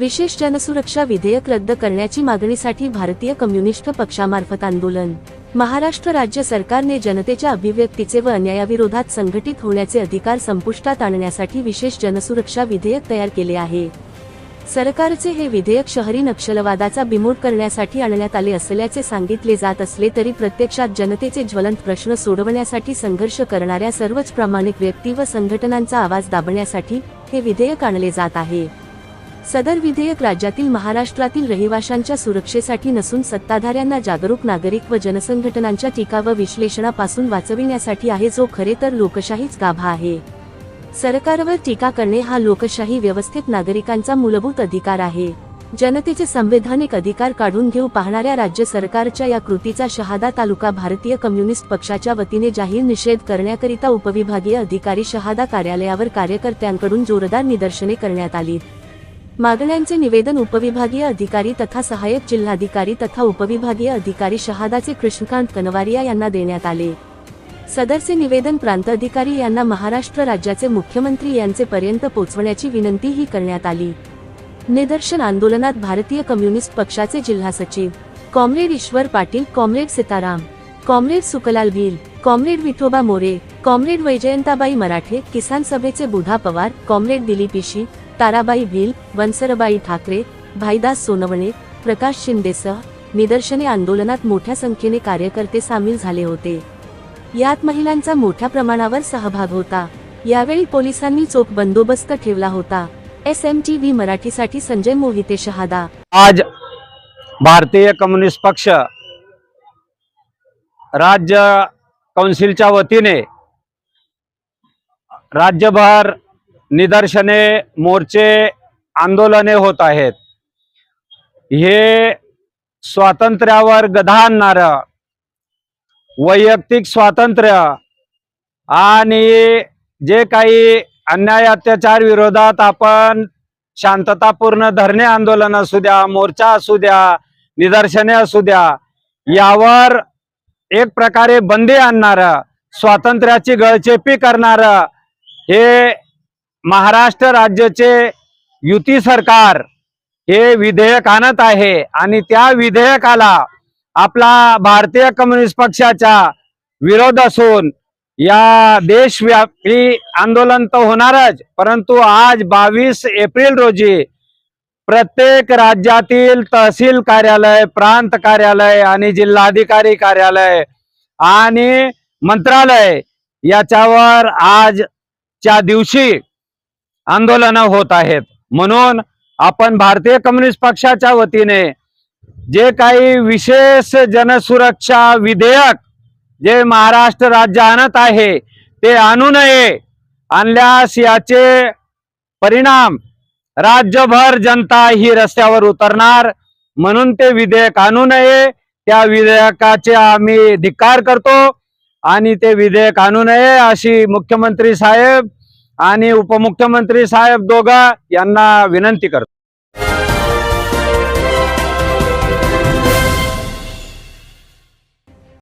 विशेष जनसुरक्षा विधेयक रद्द करण्याची मागणीसाठी भारतीय कम्युनिस्ट पक्षामार्फत आंदोलन. महाराष्ट्र राज्य सरकारने जनतेच्या अभिव्यक्तीचे व अन्यायाविरोधात संघटित होण्याचे अधिकार संपुष्टात आणण्यासाठी विशेष जनसुरक्षा विधेयक तयार केले आहे. सरकारचे हे विधेयक शहरी नक्षलवादाचा बिमोड करण्यासाठी आणण्यात आले असल्याचे सांगितले जात असले तरी प्रत्यक्षात जनतेचे ज्वलंत प्रश्न सोडवण्यासाठी संघर्ष करणाऱ्या सर्वच प्रामाणिक व्यक्ती व संघटनांचा आवाज दाबण्यासाठी हे विधेयक आणले जात आहे. सदर विधेयक राज्यातील महाराष्ट्रातील रहिवाशांच्या सुरक्षेसाठी नसून सत्ताधाऱ्यांना जागरूक नागरिक व जनसंघटनांच्या टीका व विश्लेषणापासून वाचविण्यासाठी आहे जो खरे तर लोकशाहीच गाभा आहे. सरकारवर टीका करणे हा लोकशाही व्यवस्थेत नागरिकांचा मूलभूत अधिकार आहे. जनतेचे संवैधानिक अधिकार काढून घेऊ पाहणाऱ्या राज्य सरकारच्या या कृतीचा शहादा तालुका भारतीय कम्युनिस्ट पक्षाच्या वतीने जाहीर निषेध करण्याकरिता उपविभागीय अधिकारी शहादा कार्यालयावर कार्यकर्त्यांकडून जोरदार निदर्शने करण्यात आली. मागण्यांचे निवेदन उपविभागीय अधिकारी तथा सहाय्यक जिल्हाधिकारी तथा उपविभागीय अधिकारी शहादाचे कृष्णकांत कनवारिया यांना देण्यात आले. सदरचे निवेदन प्रांत अधिकारी यांना महाराष्ट्र राज्याचे मुख्यमंत्री यांचे पर्यंत पोहोचवण्याची विनंतीही करण्यात आली. निदर्शन आंदोलनात भारतीय कम्युनिस्ट पक्षाचे जिल्हा सचिव comrade Ishwar Patil comrade Sitaram comrade Suklal Bhil comrade Vithoba More comrade Vaijayantabai Marathe किसान सभेचे बुधा पवार कॉम्रेड दिलीप इशी ताराबाई भिल वंसरबाई ठाकरे भाईदास सोनवणे प्रकाश शिंदेसह निदर्शने आंदोलनात मोठ्या संख्येने कार्यकर्ते सामील झाले होते. यात महिलांचा मोठ्या प्रमाणावर सहभाग होता. यावेळी पोलिसांनी चोख बंदोबस्त ठेवला होता. एस एम टी व्ही मराठीसाठी संजय मोहिते शहादा. आज भारतीय कम्युनिस्ट पक्ष राज्य कौन्सिलच्या वतीने राज्यभर निदर्शने मोर्चे आंदोलने होत आहेत. हे स्वातंत्र्यावर गधा आणणारं वैयक्तिक स्वातंत्र्य आणि जे काही अन्याय अत्याचार विरोधात आपण शांततापूर्ण धरणे आंदोलन असू द्या मोर्चा असू द्या निदर्शने असू द्या यावर एक प्रकारे बंदी आणणार स्वातंत्र्याची गळचेपी करणार हे महाराष्ट्र राज्याचे युती सरकार हे विधेयक आणत आहे. आणि त्या विधेयकाला आपला भारतीय कम्युनिस्ट पक्षाचा विरोध असून या देशव्यापी आंदोलन तर होणारच. परंतु आज बावीस एप्रिल रोजी प्रत्येक राज्यातील तहसील कार्यालय प्रांत कार्यालय आणि जिल्हाधिकारी कार्यालय आणि मंत्रालय याच्यावर आजच्या दिवशी आंदोलन होत आहेत. म्हणून आपण भारतीय कम्युनिस्ट पक्षाच्या वतीने जे काही विशेष जनसुरक्षा विधेयक जे महाराष्ट्र राज्य आणत आहे ते आणू नये आणल्यास याचे परिणाम राज्यभर जनता ही रस्त्यावर उतरणार. म्हणून ते विधेयक आणू नये. त्या विधेयकाचे आम्ही धिक्कार करतो आणि ते विधेयक आणू नये अशी मुख्यमंत्री साहेब आणि उपमुख्यमंत्री साहेब दोघा यांना विनंती करतो.